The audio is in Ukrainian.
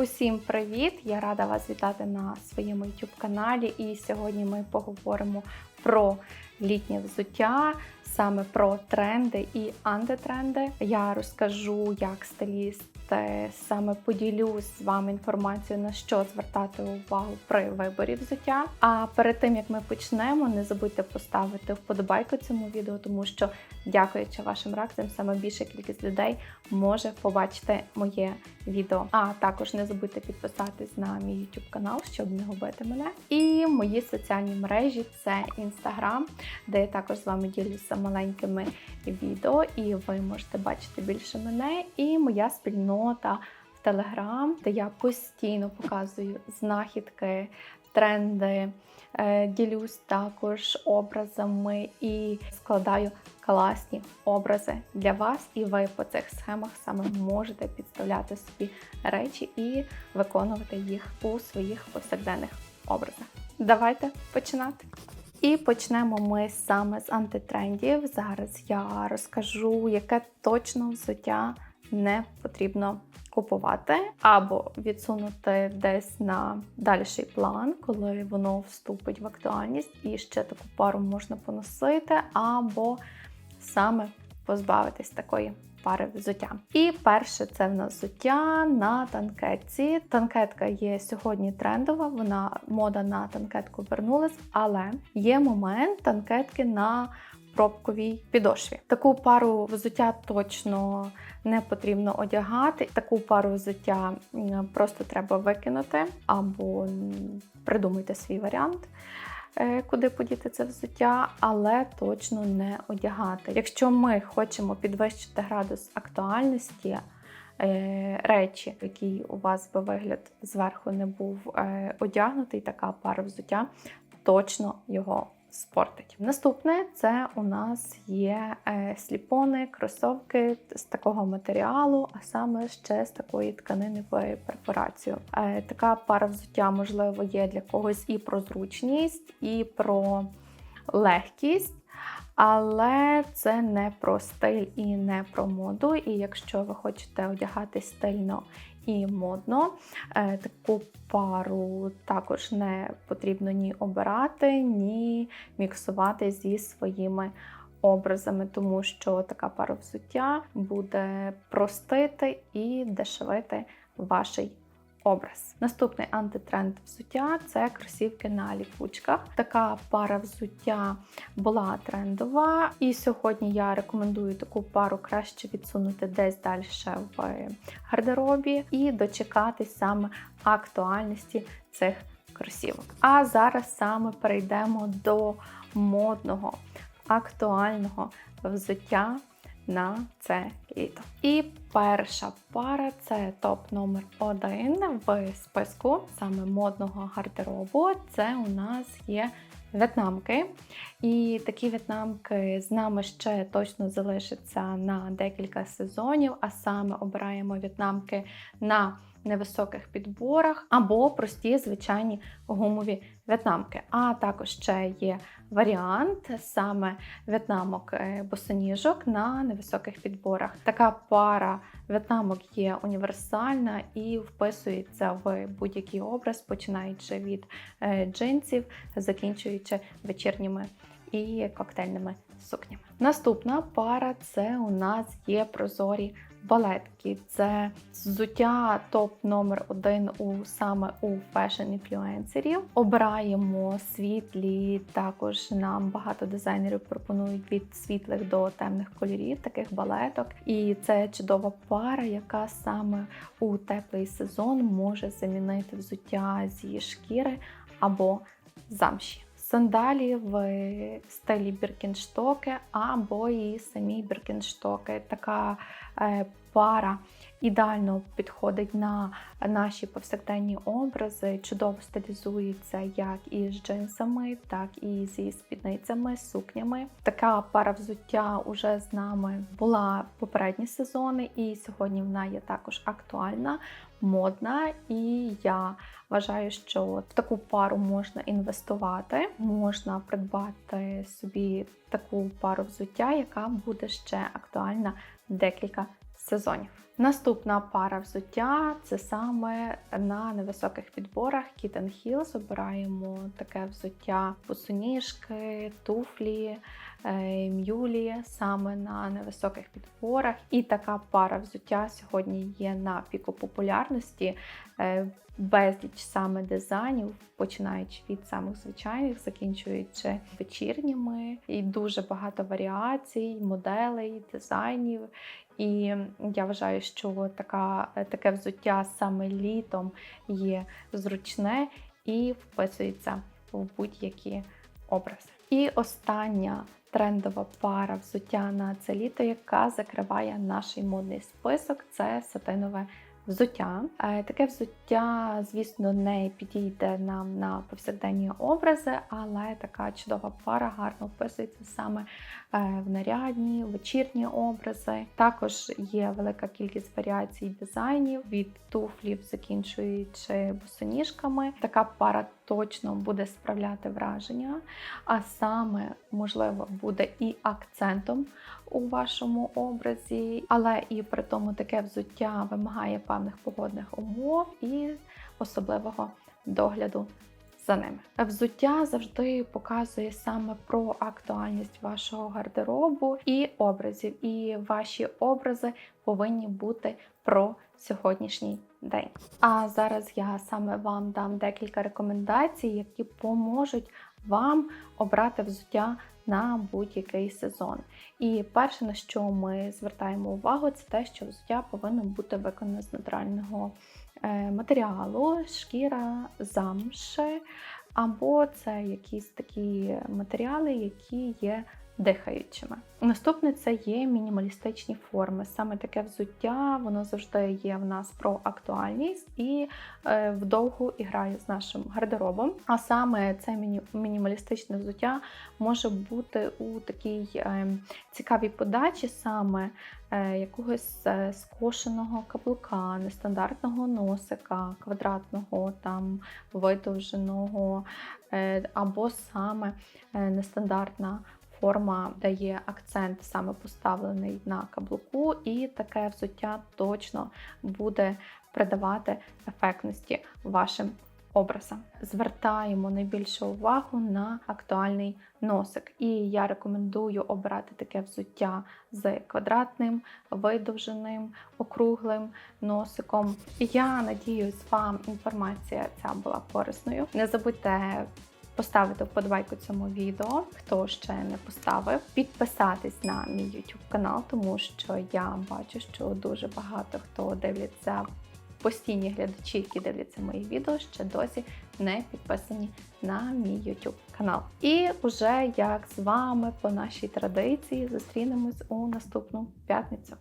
Усім привіт! Я рада вас вітати на своєму YouTube каналі. І сьогодні ми поговоримо про літнє взуття, саме про тренди і антитренди. Я розкажу, як стиліст саме поділюсь з вами інформацією, на що звертати увагу при виборі взуття. А перед тим як ми почнемо, не забудьте поставити вподобайку цьому відео, тому що, дякуючи вашим реакціям, саме більша кількість людей може побачити моє відео. А також не забудьте підписатись на мій YouTube канал, щоб не губити мене. І мої соціальні мережі це Instagram, де я також з вами ділюся маленькими відео, і ви можете бачити більше мене. І моя спільнота в Telegram, де я постійно показую знахідки, тренди. е, Ділюсь також образами і складаю класні образи для вас, і ви по цих схемах саме можете підставляти собі речі і виконувати їх у своїх повсякденних образах. Давайте починати. І почнемо ми саме з антитрендів. Зараз я розкажу, яке точно взуття не потрібно купувати, або відсунути десь на дальший план, коли воно вступить в актуальність, і ще таку пару можна поносити, або саме позбавитись такої пари взуття. І перше це в нас взуття на танкетці. Танкетка є сьогодні трендова, вона мода на танкетку вернулась, але є момент танкетки на пробковій підошві. Таку пару взуття точно не потрібно одягати. Таку пару взуття просто треба викинути або придумайте свій варіант. Е, Куди подіти це взуття, але точно не одягати. Якщо ми хочемо підвищити градус актуальності е, речі, який у вас би вигляд зверху не був е, одягнутий, така пара взуття точно його спортить. Наступне це у нас є е, сліпони, кросовки з такого матеріалу, а саме ще з такої тканини в перфорацію. Е, така пара взуття, можливо, є для когось і про зручність, і про легкість. Але це не про стиль і не про моду. І якщо ви хочете одягати стильно і модно, е, таку пару також не потрібно ні обирати, ні міксувати зі своїми образами, тому що така пара взуття буде простити і дешевити ваш образ. Наступний антитренд взуття це кросівки на ліпучках. Така пара взуття була трендова, і сьогодні я рекомендую таку пару краще відсунути десь далі в гардеробі і дочекатись саме актуальності цих кросівок. А зараз саме перейдемо до модного, актуального взуття на це літо. І перша пара це топ номер один в списку саме модного гардеробу. Це у нас є в'єтнамки. І такі в'єтнамки з нами ще точно залишаться на декілька сезонів, а саме обираємо в'єтнамки на невисоких підборах або прості звичайні гумові в'єтнамки. А також ще є варіант саме в'єтнамок е, босоніжок на невисоких підборах. Така пара в'єтнамок є універсальна і вписується в будь-який образ, починаючи від е, джинсів, закінчуючи вечірніми і коктейльними сукнями. Наступна пара це у нас є прозорі балетки. Це взуття топ номер один у саме у фешн-інфлюенсерів. Обираємо світлі, також нам багато дизайнерів пропонують від світлих до темних кольорів, таких балеток. І це чудова пара, яка саме у теплий сезон може замінити взуття зі шкіри або замші. Сандалі в стилі біркінштоки або і самі біркінштоки. Така е, пара ідеально підходить на наші повсякденні образи, чудово стилізується як і з джинсами, так і зі спідницями, сукнями. Така пара взуття уже з нами була попередні сезони, і сьогодні вона є також актуальна, модна. І я вважаю, що в таку пару можна інвестувати, можна придбати собі таку пару взуття, яка буде ще актуальна декілька сезонів. Наступна пара взуття це саме на невисоких підборах Kitten Heels. Обираємо таке взуття босоніжки, туфлі, е, м'юлі саме на невисоких підборах. І така пара взуття сьогодні є на піку популярності. Безліч саме дизайнів, починаючи від самих звичайних, закінчуючи вечірніми, і дуже багато варіацій, моделей, дизайнів. І я вважаю, що така, таке взуття саме літом є зручне і вписується в будь-які образи. І остання трендова пара взуття на це літо, яка закриває наш модний список, це сатинове взуття. Е, Таке взуття, звісно, не підійде нам на повсякденні образи, але така чудова пара гарно вписується саме е, в нарядні, вечірні образи. Також є велика кількість варіацій дизайнів від туфлів, закінчуючи босоніжками. Така пара точно буде справляти враження, а саме, можливо, буде і акцентом у вашому образі, але і при тому таке взуття вимагає певних погодних умов і особливого догляду за ними. Взуття завжди показує саме про актуальність вашого гардеробу і образів. І ваші образи повинні бути про сьогоднішній день. А зараз я саме вам дам декілька рекомендацій, які поможуть вам обрати взуття на будь-який сезон. І перше, на що ми звертаємо увагу, це те, що взуття повинно бути виконане з натурального е, матеріалу, шкіра, замши, або це якісь такі матеріали, які є дихаючими. Наступне це є мінімалістичні форми. Саме таке взуття, воно завжди є в нас про актуальність і е, вдовгу і грає з нашим гардеробом. А саме це міні, мінімалістичне взуття може бути у такій е, цікавій подачі, саме е, якогось скошеного каблука, нестандартного носика, квадратного, там видовженого, або саме нестандартна форма дає акцент саме поставлений на каблуку, і таке взуття точно буде придавати ефектності вашим образам. Звертаємо найбільшу увагу на актуальний носик. І я рекомендую обирати таке взуття з квадратним, видовженим, округлим носиком. Я надіюсь, вам інформація ця була корисною. Не забудьте поставити вподобайку цьому відео, хто ще не поставив, підписатись на мій YouTube канал, тому що я бачу, що дуже багато хто дивляться. Постійні глядачі, які дивляться мої відео, ще досі не підписані на мій YouTube канал. І вже як з вами по нашій традиції зустрінемось у наступну п'ятницю.